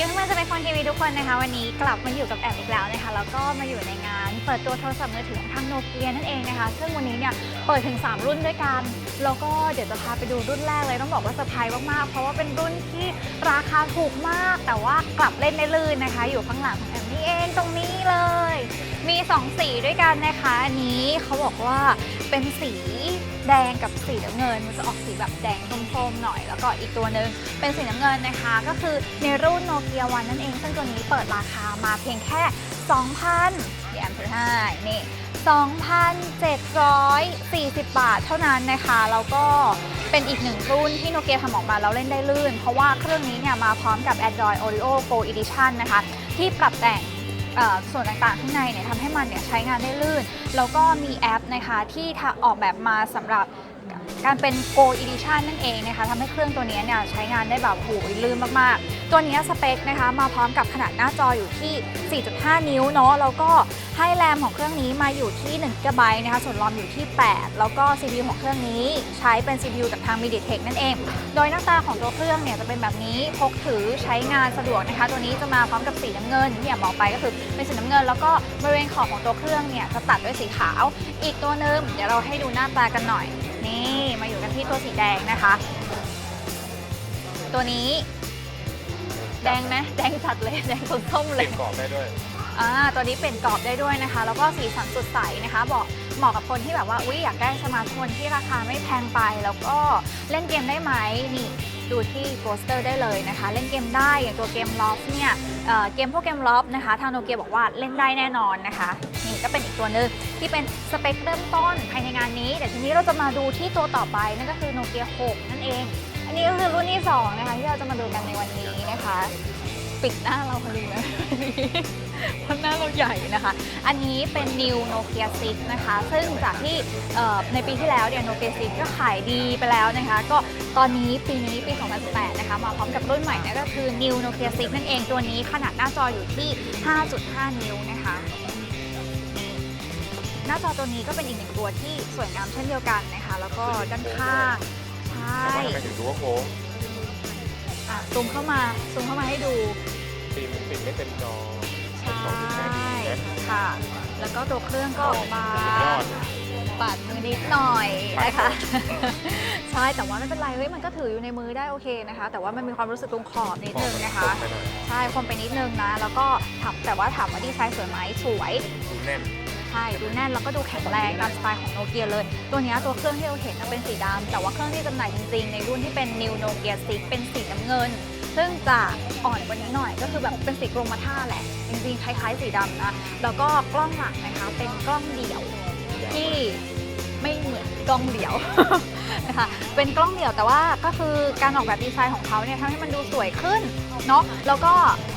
ดีเพื่อนๆจะเป็นคนทีวีทุกคนนะคะ วันนี้กลับมาอยู่กับแอมอีกแล้วนะคะแล้วก็มาอยู่ในงาน เปิดตัวโทรศัพท์มือถือของทางโนเกียนั่นเองนะคะ ซึ่งวันนี้เนี่ยเปิดถึง 3 รุ่นด้วยกัน แล้วก็เดี๋ยวจะพาไปดูรุ่นแรกเลยต้องบอกว่าเซอร์ไพรส์มากๆเพราะว่าเป็นรุ่นที่ราคาถูกมาก แต่ว่ากลับเล่นได้ลื่นนะคะ อยู่ข้างหลังของแอมนี่เองตรงนี้เลย มี 2 สีด้วยกันนะคะอันนี้เขาบอกว่าเป็นสี แดงกับสีน้ำเงิน มันจะออกสีแบบแดงส้มๆหน่อย แล้วก็อีกตัวหนึ่งเป็นสีน้ำเงินนะคะ ก็คือในรุ่นโนเกียวันนั่นเอง ซึ่งตัวนี้เปิดราคามาเพียงแค่ 2,000เดี๋ยวแอมถือให้นี่ 2,740 บาทเท่านั้นนะคะ แล้วก็เป็นอีกหนึ่งรุ่นที่โนเกียทำออกมาแล้วเล่นได้ลื่น เพราะว่าเครื่องนี้เนี่ยมาพร้อมกับ Android Oreo Go Edition นะคะ ที่ปรับแต่ง ส่วนต่างๆข้างในเนี่ยทำให้มันเนี่ยใช้งานได้ลื่น แล้วก็มีแอปนะคะที่ออกแบบมาสำหรับ การเป็น Go Edition นั่นเองนะคะทำให้เครื่องตัวนี้เนี่ยใช้งานได้แบบโหยลื่นมากๆ ตัวนี้สเปคนะคะมาพร้อมกับขนาดหน้าจออยู่ที่ 4.5 นิ้วเนาะแล้วก็ให้แรมของเครื่องนี้มาอยู่ที่1 g b นะคะส่วนรอมอยู่ที่ 8 แล้วก็ CPU ของเครื่องนี้ใช้เป็น CPU จากทาง MediaTek นั่นเอง โดยหน้าตาของตัวเครื่องเนี่ยจะเป็นแบบนี้พกถือใช้งานสะดวกนะคะ ตัวนี้จะมาพร้อมกับสีน้ำเงินที่อย่างบอกไปก็คือเป็นสีน้ำเงิน แล้วก็บริเวณขอบของตัวเครื่องเนี่ยจะตัดด้วยสีขาว อีกตัวนึงเดี๋ยวเราให้ดูหน้าตากันหน่อย ที่ตัวสีแดงนะคะ ตัวนี้ แดงไหมแดงจัดเลย แดงส้มๆเปเลยยนกรอบได้ด้วย อ่าตัวนี้เป็นกรอบได้ด้วยนะคะ แล้วก็สีสันสดใสนะคะบอกเหมาะกับคนที่แบบว่าอุ๊ยอยากได้สมาร์ทโฟนที่ราคาไม่แพงไป แล้วก็เล่นเกมได้ไหมนี่ดูที่โปสเตอร์ได้เลยนะคะ เล่นเกมได้อย่างตัวเกมลอฟเนี่ยเเกมพวกเกมลอฟนะคะ ทางโนเกียบอกว่าเล่นได้แน่นอนนะคะ นี่ก็เป็นอีกตัวหนึ่งที่เป็นสเปคเริ่มต้นภายในงานนี้แต่ทีนี้เราจะมาดูที่ตัวต่อไปนั่นก็คือโนเกีย6นั่นเอง อันนี้ก็คือรุ่นที่สองนะคะที่เราจะมาดูกันในวันนี้นะคะ ปิดหน้าเราพอดีนะเพราะหน้าเราใหญ่นะคะ อันนี้เป็น New Nokia 6 นะคะ ซึ่งจากที่ในปีที่แล้วเนี่ย Nokia 6 ก็ขายดีไปแล้วนะคะ ก็ตอนนี้ปีนี้ปี 2018 นะคะ มาพร้อมกับรุ่นใหม่นั่นก็คือ New Nokia 6 นั่นเอง ตัวนี้ขนาดหน้าจออยู่ที่ 5.5 นิ้วนะคะหน้าจอตัวนี้ก็เป็นอีกหนึ่งตัวที่สวยงามเช่นเดียวกันนะคะ แล้วก็ด้านข้าง ใช่แต่ว่าทำไมถึงดูว่าโค้ง อะซูมเข้ามาซูมเข้ามาให้ดู ฟิล์มมันปิดไม่เต็มจอใช่2.5นิ้วนะ ค่ะ แล้วก็ตัวเครื่องก็ออกมาสุดยอด บาดมือนิดหน่อยนะคะบาดใช่แต่ว่าไม่เป็นไรเฮ้ยมันก็ถืออยู่ในมือได้โอเคนะคะ แต่ว่ามันมีความรู้สึกตรงขอบนิดนึงนะคะไปหน่อยใช่คมไปนิดนึงนะ แล้วก็ถามแต่ว่าถามว่าดีไซน์สวยไหมสวยดูแน่นใช่ดูแน่นแล้วก็ดูแข็งแรงตามสไตล์ของโนเกียเลย ตัวเนี้ยตัวเครื่องที่เราเห็นนะเป็นสีดำแต่ว่าเครื่องที่จำหน่ายจริงๆ ในรุ่นที่เป็น New Nokia 6เป็นสีน้ำเงิน ซึ่งจะอ่อนกว่านี้หน่อยก็คือแบบเป็นสีกรมท่าแหละ จริงๆ คล้ายๆ สีดำนะ แล้วก็กล้องหลังนะคะเป็นกล้องเดี่ยว ที่ไม่เหมือนกล้องเดี่ยว นะคะ เป็นกล้องเดี่ยวแต่ว่าก็คือการออกแบบดีไซน์ของเขาเนี่ยทำให้มันดูสวยขึ้นเนาะ แล้วก็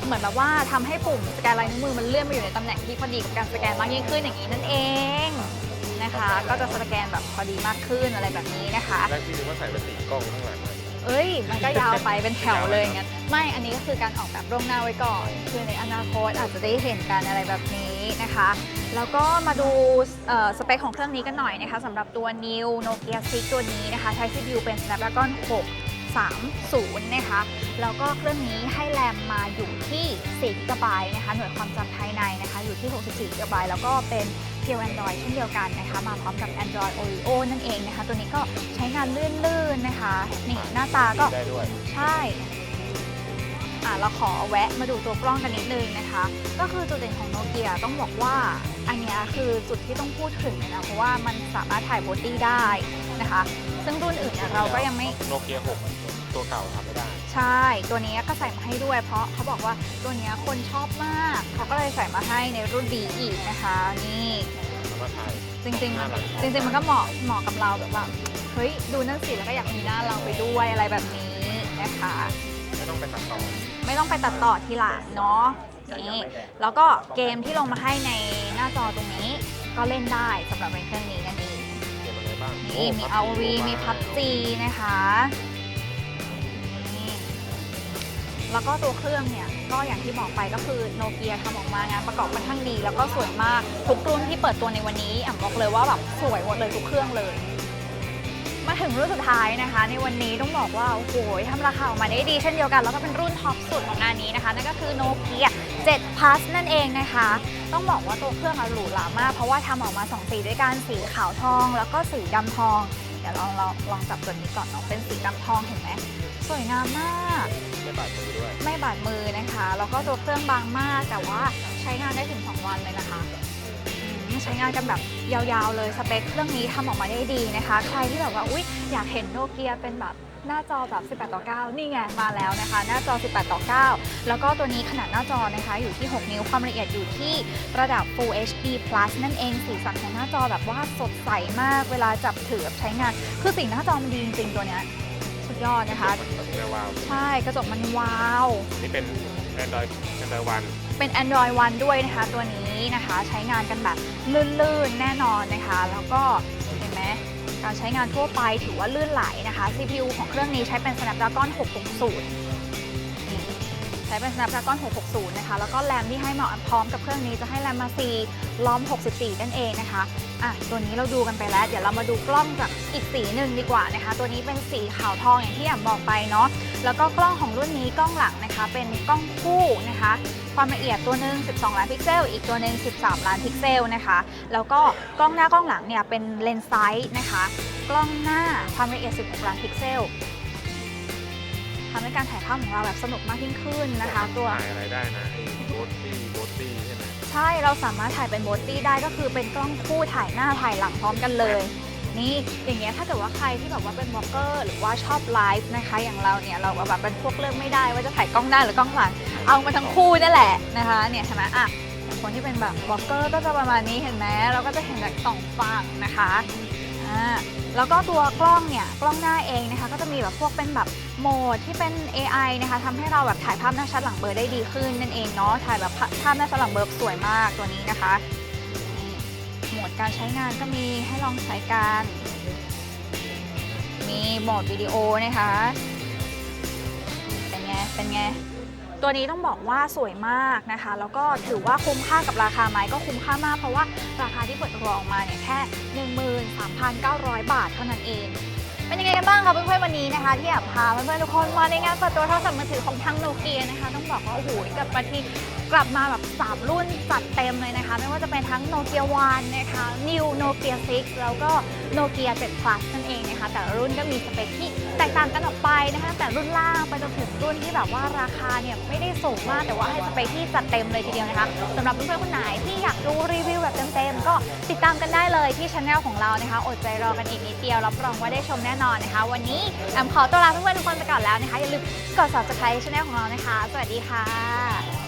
เหมือนแบบว่าทำให้ปุ่มสแกนลายนิ้วมือมันเลื่อนมาอยู่ในตำแหน่งที่พอดีกับการสแกนมากยิ่งขึ้นอย่างนี้นั่นเองนะคะ ก็จะสแกนแบบพอดีมากขึ้นอะไรแบบนี้นะคะแรกที่นึกว่าใส่เป็นสีกล้องข้างหลังเลยเอ้ย มันก็ยาวไปเป็นแถวเลยงั้น ไม่อันนี้ก็คือการออกแบบร่วงหน้าไว้ก่อน คือในอนาคตอาจจะได้เห็นกันอะไรแบบนี้นะคะ แล้วก็มาดูเอ่อสเปคของเครื่องนี้กันหน่อยนะคะสำหรับตัว New Nokia 6ตัวนี้นะคะ ใช้ CPU เป็น Snapdragon 630 นะคะ แล้วก็เครื่องนี้ให้แรมมาอยู่ที่4 g b นะคะ หน่วยความจำภายในนะคะ อยู่ที่ 64 g b แล้วก็เป็นเพียว Android เช่นเดียวกันนะคะ มาพร้อมกับ Android Oreo นั่นเองนะคะ ตัวนี้ก็ใช้งานลื่นๆนะคะ นี่หน้าตาก็ได้ด้วยใช่ อะเราขอแวะมาดูตัวกล้องกันนิดนึงนะคะ ก็คือจุดเด่นของโนเกียต้องบอกว่า อันเนี้ยคือจุดที่ต้องพูดถึงเลยนะ เพราะว่ามันสามารถถ่ายโบตี้ได้นะคะ ซึ่งรุ่นอื่นเนี่ยเราก็ยังไม่ โนเกีย6ตัวเก่าทำไม่ได้ ใช่ ตัวนี้ก็ใส่มาให้ด้วย เพราะเขาบอกว่าตัวเนี้ยคนชอบมาก เขาก็เลยใส่มาให้ในรุ่น B อีกนะคะ นี่สามารถถ่ายจริงๆหมัน้านหลังจริง ๆ มันก็เหมาะเหมาะกับเราแบบว่าเฮ้ยดูนั่นสิแล้วก็อยากมีหน้าเราไปด้วยอะไรแบบนี้นะคะ ไม่ต้องไปตัดต่อ ไม่ต้องไปตัดต่อทีหลังเนาะนี่แล้วก็เกมที่ลงมาให้ในหน้าจอตรงนี้ก็เล่นได้สำหรับในเครื่องนี้นั่นเองเกมอะไรบ้างนี่มีโอ้ ROV มี Mobile PUBG นะคะนี่แล้วก็ตัวเครื่องเนี่ยก็อย่างที่บอกไปก็คือโนเกียทำออกมางานประกอบค่อนข้างดี แล้วก็สวยมากทุกรุ่นที่เปิดตัวในวันนี้อะบอกเลยว่าแบบสวยหมดเลยทุกเครื่องเลยไมาถึงรุ่นสุดท้ายนะคะ ในวันนี้ต้องบอกว่า โอ้โหทำราคาออกมาได้ดีเช่นเดียวกัน แล้วก็เป็นรุ่นท็อปสุดของงานนี้นะคะ นั่นก็คือโนเกีย7 plus นั่นเองนะคะ ต้องบอกว่าตัวเครื่องอะหรูหรามาก เพราะว่าทำออกมา 2 สีด้วยกันสีขาวทอง แล้วก็สีดำทอง เดี๋ยวลองลองลองจับตัวนี้ก่อนเนาะเป็นสีดำทองเห็นไหมสวยงามมาก ไม่บาดมือด้วย ไม่บาดมือนะคะ แล้วก็ตัวเครื่องบางมากแต่ว่าใช้งานได้ถึง 2 วันเลยนะคะ ใช้งานกันแบบยาวๆเลยสเปคเครื่องนี้ทำออกมาได้ดีนะคะ ใครที่แบบว่าอุ๊ยอยากเห็นโนเกียเป็นแบบหน้าจอแบบ 18 ต่อ 9 นี่ไง มาแล้วนะคะ หน้าจอ 18 ต่อ 9 แล้วก็ตัวนี้ขนาดหน้าจอนะคะ อยู่ที่ 6 นิ้ว ความละเอียดอยู่ที่ระดับ Full HD Plus นั่นเอง สีสันของหน้าจอแบบว่าสดใสมาก เวลาจับถือใช้งาน คือสีหน้าจอมันดีจริงๆ ตัวเนี้ย สุดยอดนะคะมันแบบไม่ว้าวใช่ กระจกมันว้าว นี่เป็น Android Android One เป็น Android One ด้วยนะคะตัวนี้ นะคะ ใช้งานกันแบบลื่นๆแน่นอนนะคะ แล้วก็เห็นไหมการใช้งานทั่วไปถือว่าลื่นไหลนะคะ CPU ของเครื่องนี้ใช้เป็น Snapdragon 660 ใช้เป็น Snapdragon 660 นะคะ แล้วก็แรมที่ให้มาพร้อมกับเครื่องนี้จะให้แรมมา 4 ล้อม 64 นั่นเองนะคะ อะ ตัวนี้เราดูกันไปแล้ว เดี๋ยวเรามาดูกล้องจากอีกสีหนึ่งดีกว่านะคะ ตัวนี้เป็นสีขาวทองอย่างที่แอมบอกไปเนาะ แล้วก็กล้องของรุ่นนี้กล้องหลังนะคะ เป็นกล้องคู่นะคะ ความละเอียดตัวหนึ่ง12 ล้านพิกเซล อีกตัวหนึ่ง13 ล้านพิกเซลนะคะ แล้วก็กล้องหน้ากล้องหลังเนี่ยเป็นเลนส์ไซส์นะคะ กล้องหน้าความละเอียด 16 ล้านพิกเซลทำให้การถ่ายภาพของเราแบบสนุกมากยิ่งขึ้นนะคะ ตัวถ่ายอะไรได้นะไอ้โบสตี้โบสตี้ใช่ไหมใช่เราสามารถถ่ายเป็นโบสตี้ได้ก็คือเป็นกล้องคู่ถ่ายหน้าถ่ายหลังพร้อมกันเลย นี่อย่างเงี้ยถ้าเกิดว่าใครที่แบบว่าเป็นบล็อกเกอร์หรือว่าชอบไลฟ์นะคะอย่างเราเนี่ยเราแบบเป็นพวกเลือกไม่ได้ว่าจะถ่ายกล้องหน้าหรือกล้องหลังเอามาทั้งคู่นั่นแหละนะคะเนี่ยเห็นไหมอะคนที่เป็นแบบบล็อกเกอร์ก็จะประมาณนี้เห็นไหมเราก็จะเห็นจากสองฝั่งนะคะอ่าแล้วก็ตัวกล้องเนี่ยกล้องหน้าเองนะคะก็จะมีแบบพวกเป็นแบบโหมดที่เป็น AI นะคะทำให้เราแบบถ่ายภาพหน้าชัดหลังเบลอได้ดีขึ้นนั่นเองเนาะถ่ายแบบภาพหน้าชัดหลังเบลอสวยมากตัวนี้นะคะ โหมดการใช้งานก็มีให้ลองใช้กันมีโหมดวิดีโอนะคะ เป็นไง เป็นไง ตัวนี้ต้องบอกว่าสวยมากนะคะ แล้วก็ถือว่าคุ้มค่ากับราคาไหมก็คุ้มค่ามาก เพราะว่าราคาที่เปิดตัวออกมาเนี่ยแค่ 13,900 บาทเท่านั้นเอง เป็นยังไงกันบ้างคะเพื่อนๆวันนี้นะคะ ที่อยากพาเพื่อนๆทุกคนมาในงานเปิดตัวโทรศัพท์มือถือของทางโนเกียนะคะ ต้องบอกว่าโอ้โหกลับมาที่กลับมาแบบ 3 รุ่นจัดเต็มเลยนะคะ ไม่ว่าจะเป็นทั้งโนเกียวันนะคะ New Nokia 6 แล้วก็โนเกีย7 Plus นั่นเองนะคะ แต่รุ่นก็มีสเปคที่แตกต่างกันออกไปนะคะ แต่รุ่นล่างไปจนถึงรุ่นที่แบบว่าราคาเนี่ยไม่ได้สูงมากแต่ว่าให้สเปคที่จัดเต็มเลยทีเดียวนะคะสำหรับเพื่อนๆคนไหนที่อยากดูรีวิวแบบเต็มๆก็ติดตามกันได้เลยที่ช anel ของเรานะคะอดใจรอกันอีกนิดเดียวรับรองว่าได้ชมแน่น่นอนนะคะ วันนี้แอมขอตัวลาเพื่อนๆทุกคนไปก่อนแล้วนะคะ อย่าลืมกด subscribe ช่องของเรานะคะ สวัสดีค่ะ